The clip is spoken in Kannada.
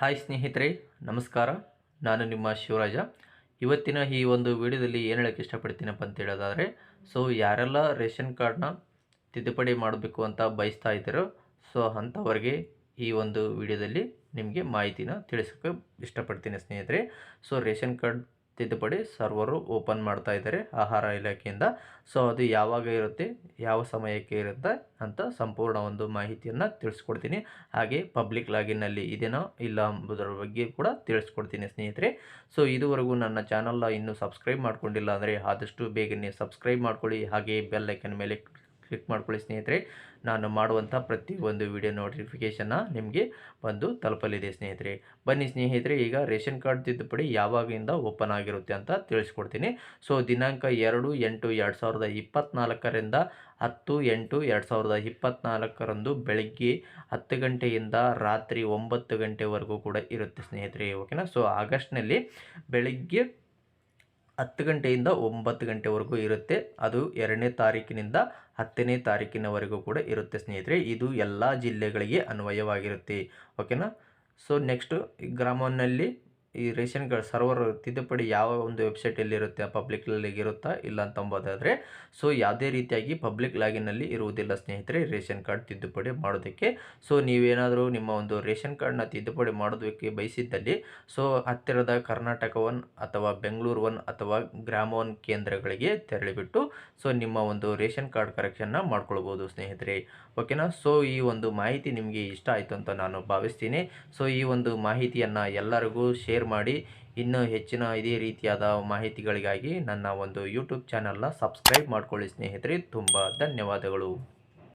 ಹಾಯ್ ಸ್ನೇಹಿತರೆ, ನಮಸ್ಕಾರ. ನಾನು ನಿಮ್ಮ ಶಿವರಾಜ. ಇವತ್ತಿನ ಈ ಒಂದು ವಿಡಿಯೋದಲ್ಲಿ ಏನು ಹೇಳೋಕ್ಕೆ ಇಷ್ಟಪಡ್ತೀನಪ್ಪ ಅಂತ ಹೇಳೋದಾದರೆ, ಸೊ ಯಾರೆಲ್ಲ ರೇಷನ್ ಕಾರ್ಡ್ನ ತಿದ್ದುಪಡಿ ಮಾಡಬೇಕು ಅಂತ ಬಯಸ್ತಾ ಇದ್ದೀರೋ ಸೊ ಅಂಥವ್ರಿಗೆ ಈ ಒಂದು ವಿಡಿಯೋದಲ್ಲಿ ನಿಮಗೆ ಮಾಹಿತಿನ ತಿಳಿಸೋಕ್ಕೆ ಇಷ್ಟಪಡ್ತೀನಿ ಸ್ನೇಹಿತರೆ. ಸೊ ರೇಷನ್ ಕಾರ್ಡ್ ತಿದ್ದುಪಡಿ ಸರ್ವರು ಓಪನ್ ಮಾಡ್ತಾ ಇದ್ದಾರೆ ಆಹಾರ ಇಲಾಖೆಯಿಂದ. ಸೊ ಅದು ಯಾವಾಗ ಇರುತ್ತೆ, ಯಾವ ಸಮಯಕ್ಕೆ ಇರುತ್ತೆ ಅಂತ ಸಂಪೂರ್ಣ ಒಂದು ಮಾಹಿತಿಯನ್ನು ತಿಳಿಸ್ಕೊಡ್ತೀನಿ. ಹಾಗೆ ಪಬ್ಲಿಕ್ ಲಾಗಿನ್ನಲ್ಲಿ ಇದೇನೋ ಇಲ್ಲ ಎಂಬುದರ ಬಗ್ಗೆ ಕೂಡ ತಿಳಿಸ್ಕೊಡ್ತೀನಿ ಸ್ನೇಹಿತರೆ. ಸೊ ಇದುವರೆಗೂ ನನ್ನ ಚಾನಲ್ನ ಇನ್ನೂ ಸಬ್ಸ್ಕ್ರೈಬ್ ಮಾಡ್ಕೊಂಡಿಲ್ಲ ಅಂದರೆ ಆದಷ್ಟು ಬೇಗನೆ ಸಬ್ಸ್ಕ್ರೈಬ್ ಮಾಡ್ಕೊಳ್ಳಿ. ಹಾಗೆ ಬೆಲ್ ಐಕನ್ ಮೇಲೆ ಕ್ಲಿಕ್ ಮಾಡ್ಕೊಳ್ಳಿ ಸ್ನೇಹಿತರೆ. ನಾನು ಮಾಡುವಂಥ ಪ್ರತಿಯೊಂದು ವಿಡಿಯೋ ನೋಟಿಫಿಕೇಷನ್ನ ನಿಮಗೆ ಬಂದು ತಲುಪಲಿದೆ ಸ್ನೇಹಿತರೆ. ಬನ್ನಿ ಸ್ನೇಹಿತರೆ, ಈಗ ರೇಷನ್ ಕಾರ್ಡ್ ತಿದ್ದುಪಡಿ ಯಾವಾಗಿಂದ ಓಪನ್ ಆಗಿರುತ್ತೆ ಅಂತ ತಿಳಿಸ್ಕೊಡ್ತೀನಿ. ಸೊ, ದಿನಾಂಕ ಎರಡು ಎಂಟು ಎರಡು ಸಾವಿರದ ಇಪ್ಪತ್ತ್ನಾಲ್ಕರಿಂದ ಹತ್ತು ಎಂಟು ಎರಡು ಸಾವಿರದ ಇಪ್ಪತ್ತ್ನಾಲ್ಕರಂದು ಬೆಳಗ್ಗೆ ಹತ್ತು ಗಂಟೆಯಿಂದ ರಾತ್ರಿ ಒಂಬತ್ತು ಗಂಟೆವರೆಗೂ ಕೂಡ ಇರುತ್ತೆ ಸ್ನೇಹಿತರೆ, ಓಕೆನಾ? ಸೊ, ಆಗಸ್ಟ್ನಲ್ಲಿ ಬೆಳಗ್ಗೆ ಹತ್ತು ಗಂಟೆಯಿಂದ ಒಂಬತ್ತು ಗಂಟೆವರೆಗೂ ಇರುತ್ತೆ. ಅದು ಎರಡನೇ ತಾರೀಕಿನಿಂದ ಹತ್ತನೇ ತಾರೀಕಿನವರೆಗೂ ಕೂಡ ಇರುತ್ತೆ ಸ್ನೇಹಿತರೆ. ಇದು ಎಲ್ಲ ಜಿಲ್ಲೆಗಳಿಗೆ ಅನ್ವಯವಾಗಿರುತ್ತೆ. ಓಕೆನಾ ಸೊ ನೆಕ್ಸ್ಟು ಗ್ರಾಮನಲ್ಲಿ ಈ ರೇಷನ್ ಕಾರ್ಡ್ ಸರ್ವರ್ ತಿದ್ದುಪಡಿ ಯಾವ ಒಂದು ವೆಬ್ಸೈಟಲ್ಲಿ ಇರುತ್ತೆ ಪಬ್ಲಿಕ್ ಇರುತ್ತಾ ಇಲ್ಲ ಅಂತ ಅಂಬೋದಾದರೆ, ಸೊ ಯಾವುದೇ ರೀತಿಯಾಗಿ ಪಬ್ಲಿಕ್ ಲಾಗಿನಲ್ಲಿ ಇರುವುದಿಲ್ಲ ಸ್ನೇಹಿತರೆ, ರೇಷನ್ ಕಾರ್ಡ್ ತಿದ್ದುಪಡಿ ಮಾಡೋದಕ್ಕೆ. ಸೊ ನೀವೇನಾದರೂ ನಿಮ್ಮ ಒಂದು ರೇಷನ್ ಕಾರ್ಡ್ನ ತಿದ್ದುಪಡಿ ಮಾಡೋದಕ್ಕೆ ಬಯಸಿದ್ದಲ್ಲಿ, ಸೊ ಹತ್ತಿರದ ಕರ್ನಾಟಕ ಒನ್ ಅಥವಾ ಬೆಂಗಳೂರು ಒನ್ ಅಥವಾ ಗ್ರಾಮ ಒನ್ ಕೇಂದ್ರಗಳಿಗೆ ತೆರಳಿಬಿಟ್ಟು, ಸೊ ನಿಮ್ಮ ಒಂದು ರೇಷನ್ ಕಾರ್ಡ್ ಕರೆಕ್ಷನ್ನ ಮಾಡ್ಕೊಳ್ಬೋದು ಸ್ನೇಹಿತರೆ. ಓಕೆನಾ? ಸೊ ಈ ಒಂದು ಮಾಹಿತಿ ನಿಮಗೆ ಇಷ್ಟ ಆಯಿತು ಅಂತ ನಾನು ಭಾವಿಸ್ತೀನಿ. ಸೊ ಈ ಒಂದು ಮಾಹಿತಿಯನ್ನು ಎಲ್ಲರಿಗೂ ಶೇರ್ ಮಾಡಿ. ಇನ್ನೂ ಹೆಚ್ಚಿನ ಇದೇ ರೀತಿಯಾದ ಮಾಹಿತಿಗಳಿಗಾಗಿ ನನ್ನ ಒಂದು ಯೂಟ್ಯೂಬ್ ಚಾನಲ್ನ ಸಬ್ಸ್ಕ್ರೈಬ್ ಮಾಡ್ಕೊಳ್ಳಿ ಸ್ನೇಹಿತರೆ. ತುಂಬ ಧನ್ಯವಾದಗಳು.